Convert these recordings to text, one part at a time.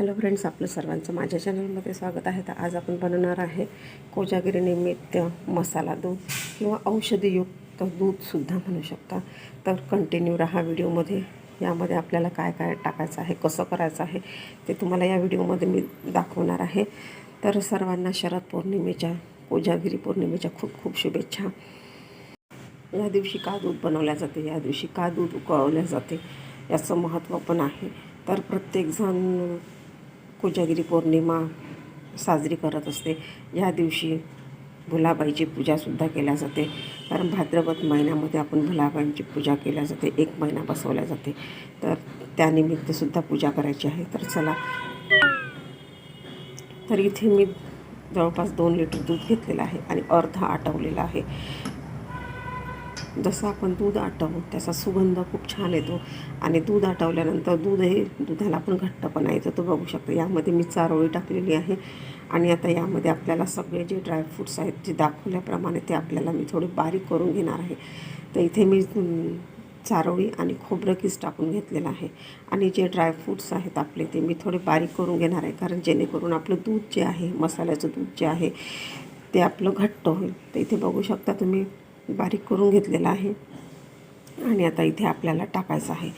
Hello friends आपलं सर्वांचं माझ्या चॅनलमध्ये स्वागत आहे. तर आज आपण बनवणार आहे कोजागिरी निमित्त मसाला दूध किंवा औषधीयुक्त दूधसुद्धा म्हणू शकता. तर कंटिन्यू राहा व्हिडिओमध्ये. यामध्ये आपल्याला काय काय टाकायचं आहे कसं करायचं आहे ते तुम्हाला या व्हिडिओमध्ये मी दाखवणार आहे. तर सर्वांना शरद पौर्णिमेच्या कोजागिरी पौर्णिमेच्या खूप खूप शुभेच्छा. या दिवशी का दूध बनवल्या जाते? या दिवशी का दूध उकळवल्या जाते? याचं महत्त्व पण आहे. तर प्रत्येकजण कोजागिरी पौर्णिमा साजरी करत असते. या दिवशी भुलाबाईची पूजासुद्धा केल्या जाते. कारण भाद्रपद महिन्यामध्ये आपण भुलाबाईंची पूजा केल्या जाते. एक महिना बसवल्या जाते. तर त्यानिमित्तसुद्धा पूजा करायची आहे. तर चला. तर इथे मी जवळपास दोन लिटर दूध घेतलेलं आहे आणि अर्धा आटवलेला आहे. जसं आपण दूध आटवू त्याचा सुगंध खूप छान येतो. आणि दूध आटवल्यानंतर दूधही दुधाला पण घट्टपणा येतो. तो बघू शकतो. यामध्ये मी चारोळी टाकलेली आहे. आणि आता यामध्ये आपल्याला सगळे जे ड्रायफ्रूट्स आहेत जे दाखवल्याप्रमाणे ते आपल्याला मी थोडे बारीक करून घेणार आहे. तर इथे मी चारोळी आणि खोबरं किस टाकून घेतलेलं आहे. आणि जे ड्रायफ्रूट्स आहेत आपले ते मी थोडे बारीक करून घेणार आहे. कारण जेणेकरून आपलं दूध जे आहे मसाल्याचं दूध जे आहे ते आपलं घट्ट होईल. तर इथे बघू शकता तुम्ही बारीक करून घेतलेला आहे. आणि आता इथे आपल्याला टाकायचं आहे.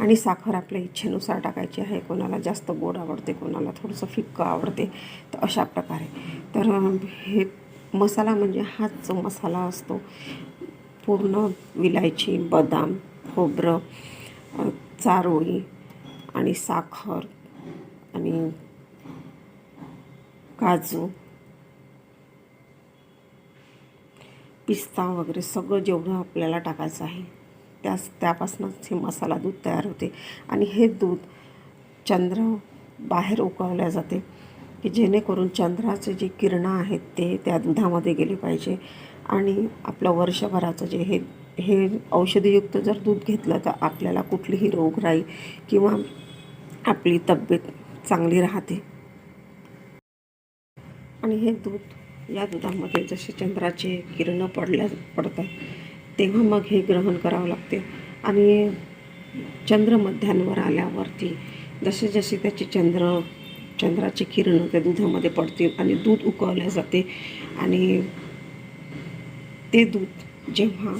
आणि साखर आपल्या इच्छेनुसार टाकायची आहे. कोणाला जास्त गोड आवडते कोणाला थोडंसं फिक्कं आवडते तर अशा प्रकारे. तर हे मसाला म्हणजे हाच जो मसाला असतो. पूर्ण विलायची बदाम खोबरं चारोळी आणि साखर आणि काजू. पिस्ता वगैरे सगळं जेवढं आपल्याला टाकायचं आहे त्यास त्यापासूनच हे मसाला दूध तयार होते. आणि हे दूध चंद्र बाहेर उकळल्या जाते की जेणेकरून चंद्राचे जे किरणं आहेत ते त्या दुधामध्ये गेले पाहिजे. आणि आपलं वर्षभराचं जे हे हे औषधीयुक्त जर दूध घेतलं तर आपल्याला कुठलीही रोगराई किंवा आपली तब्येत चांगली राहते. आणि हे दूध या दुधामध्ये जसे चंद्राचे किरणं पडल्या पडतात तेव्हा मग हे ग्रहण करावं लागते. आणि चंद्र मध्यांवर आल्यावरती जसे जसे त्याचे चंद्र चंद्राचे किरणं त्या दुधामध्ये पडतील आणि दूध उकळल्या जाते आणि ते दूध जेव्हा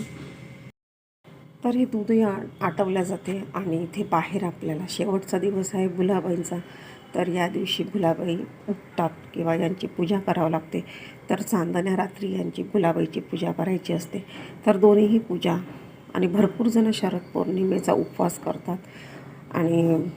तर हे दूध या आटवल्या जाते आणि इथे बाहेर आपल्याला शेवटचा दिवस आहे गुलाबाईंचा तर या दिवशी भुलाबाई उठतात किंवा यांची पूजा करावं लागते. तर चांदण्या रात्री यांची भुलाबाईची पूजा करायची असते. तर दोन्हीही पूजा आणि भरपूर जण शरद पौर्णिमेचा उपवास करतात. आणि